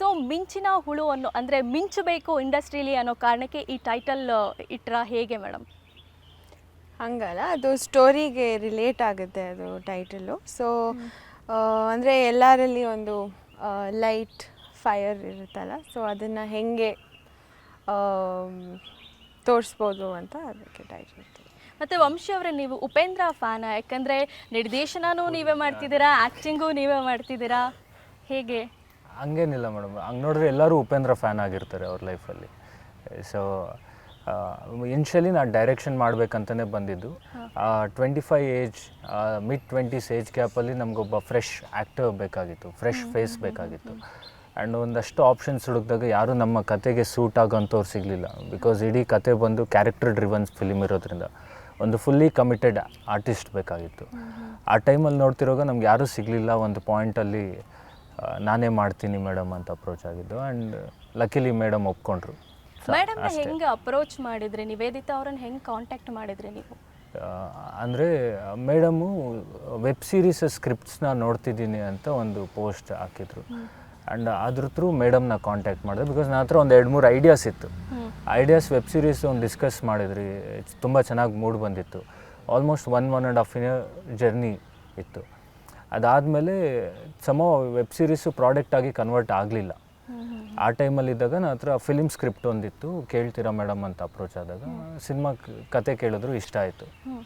So ಮಿಂಚಿನ ಹುಳು ಅನ್ನೋ ಅಂದರೆ ಮಿಂಚಬೇಕು ಇಂಡಸ್ಟ್ರೀಲಿ ಅನ್ನೋ ಕಾರಣಕ್ಕೆ ಈ ಟೈಟಲ್ ಇಟ್ರ ಹೇಗೆ ಮೇಡಮ್? ಹಂಗಲ್ಲ ಅದು ಸ್ಟೋರಿಗೆ ರಿಲೇಟ್ ಆಗುತ್ತೆ ಅದು ಟೈಟಲು ಸೊ ಅಂದರೆ ಎಲ್ಲರಲ್ಲಿ ಒಂದು ಲೈಟ್ ಫೈರ್ ಇರುತ್ತಲ್ಲ ಸೊ ಅದನ್ನು ಹೆಂಗೆ ತೋರಿಸ್ಬೋದು ಅಂತ ಅದಕ್ಕೆ ಟೈಟಲ್ ಮತ್ತು ವಂಶಿ ಅವರೇ ನೀವು ಉಪೇಂದ್ರ ಫ್ಯಾನ ಯಾಕಂದರೆ ನಿರ್ದೇಶನನೂ ನೀವೇ ಮಾಡ್ತಿದ್ದೀರಾ ಆ್ಯಕ್ಟಿಂಗು ನೀವೇ ಮಾಡ್ತಿದ್ದೀರಾ? ಹೇಗೆ? ಹಂಗೇನಿಲ್ಲ ಮೇಡಮ್. ಹಂಗೆ ನೋಡಿದ್ರೆ ಎಲ್ಲರೂ ಉಪೇಂದ್ರ ಫ್ಯಾನ್ ಆಗಿರ್ತಾರೆ ಅವ್ರ ಲೈಫಲ್ಲಿ ಸೊ ಇನ್ಷಿಯಲಿ ನಾನು ಡೈರೆಕ್ಷನ್ ಮಾಡಬೇಕಂತಲೇ ಬಂದಿದ್ದು. Twenty five age mid twenties age ಗ್ಯಾಪಲ್ಲಿ ನಮಗೊಬ್ಬ ಫ್ರೆಶ್ ಆ್ಯಕ್ಟರ್ ಬೇಕಾಗಿತ್ತು. ಫ್ರೆಶ್ ಫೇಸ್ ಬೇಕಾಗಿತ್ತು. ಆ್ಯಂಡ್ ಒಂದಷ್ಟು ಆಪ್ಷನ್ಸ್ ಹುಡುಕಿದಾಗ ಯಾರೂ ನಮ್ಮ ಕತೆಗೆ ಸೂಟ್ ಆಗೋಂಥವ್ರು ಸಿಗಲಿಲ್ಲ. ಬಿಕಾಸ್ ಇಡೀ ಕತೆ ಬಂದು ಕ್ಯಾರೆಕ್ಟರ್ ಡ್ರಿವನ್ ಫಿಲಿಮ್ ಇರೋದ್ರಿಂದ. ಒಂದು ಫುಲ್ಲಿ ಕಮಿಟೆಡ್ ಆರ್ಟಿಸ್ಟ್ ಬೇಕಾಗಿತ್ತು. ಆ ಟೈಮಲ್ಲಿ ನೋಡ್ತಿರೋವಾಗ ನಮ್ಗೆ ಯಾರೂ ಸಿಗಲಿಲ್ಲ ಒಂದು ಪಾಯಿಂಟಲ್ಲಿ ನಾನೇ ಮಾಡ್ತೀನಿ ಮೇಡಮ್ ಅಂತ ಅಪ್ರೋಚ್ ಆಗಿದ್ದು. ಆ್ಯಂಡ್ ಲಕಿಲಿ ಮೇಡಮ್ ಒಪ್ಕೊಂಡ್ರು. ಮೇಡಮ್ ಹೆಂಗೆ ಅಪ್ರೋಚ್ ಮಾಡಿದ್ರಿ? ನಿವೇದಿತಾ ಅವ್ರನ್ನ ಹೆಂಗೆ ಕಾಂಟ್ಯಾಕ್ಟ್ ಮಾಡಿದ್ರಿ ನೀವು? ಅಂದರೆ ಮೇಡಮು ವೆಬ್ ಸೀರೀಸ್ ಸ್ಕ್ರಿಪ್ಟ್ಸ್ನ ನೋಡ್ತಿದ್ದೀನಿ ಅಂತ ಒಂದು ಪೋಸ್ಟ್ ಹಾಕಿದ್ರು. ಆ್ಯಂಡ್ ಅದ್ರ ಥ್ರೂ ಮೇಡಮ್ನ ಕಾಂಟ್ಯಾಕ್ಟ್ ಮಾಡಿದೆ. ಬಿಕಾಸ್ ನನ್ನ ಹತ್ರ ಒಂದು ಎರಡು ಮೂರು ಐಡಿಯಾಸ್ ಇತ್ತು. ಐಡಿಯಾಸ್ ವೆಬ್ ಸೀರೀಸ್ ಒಂದು ಡಿಸ್ಕಸ್ ಮಾಡಿದ್ರಿ. ತುಂಬ ಚೆನ್ನಾಗಿ ಮೂಡ್ ಬಂದಿತ್ತು. Almost one one and half year journey ಇತ್ತು. ಅದಾದಮೇಲೆ ಸಮ ವೆಬ್ ಸೀರೀಸು ಪ್ರಾಡಕ್ಟ್ ಆಗಿ ಕನ್ವರ್ಟ್ ಆಗಲಿಲ್ಲ. ಆ ಟೈಮಲ್ಲಿದ್ದಾಗ ನನ್ನ ಹತ್ರ ಫಿಲಿಮ್ ಸ್ಕ್ರಿಪ್ಟ್ ಒಂದಿತ್ತು ಕೇಳ್ತೀರಾ ಮೇಡಮ್ ಅಂತ ಅಪ್ರೋಚ್ ಆದಾಗ ಸಿನಿಮಾ ಕತೆ ಕೇಳಿದ್ರು ಇಷ್ಟ ಆಯಿತು.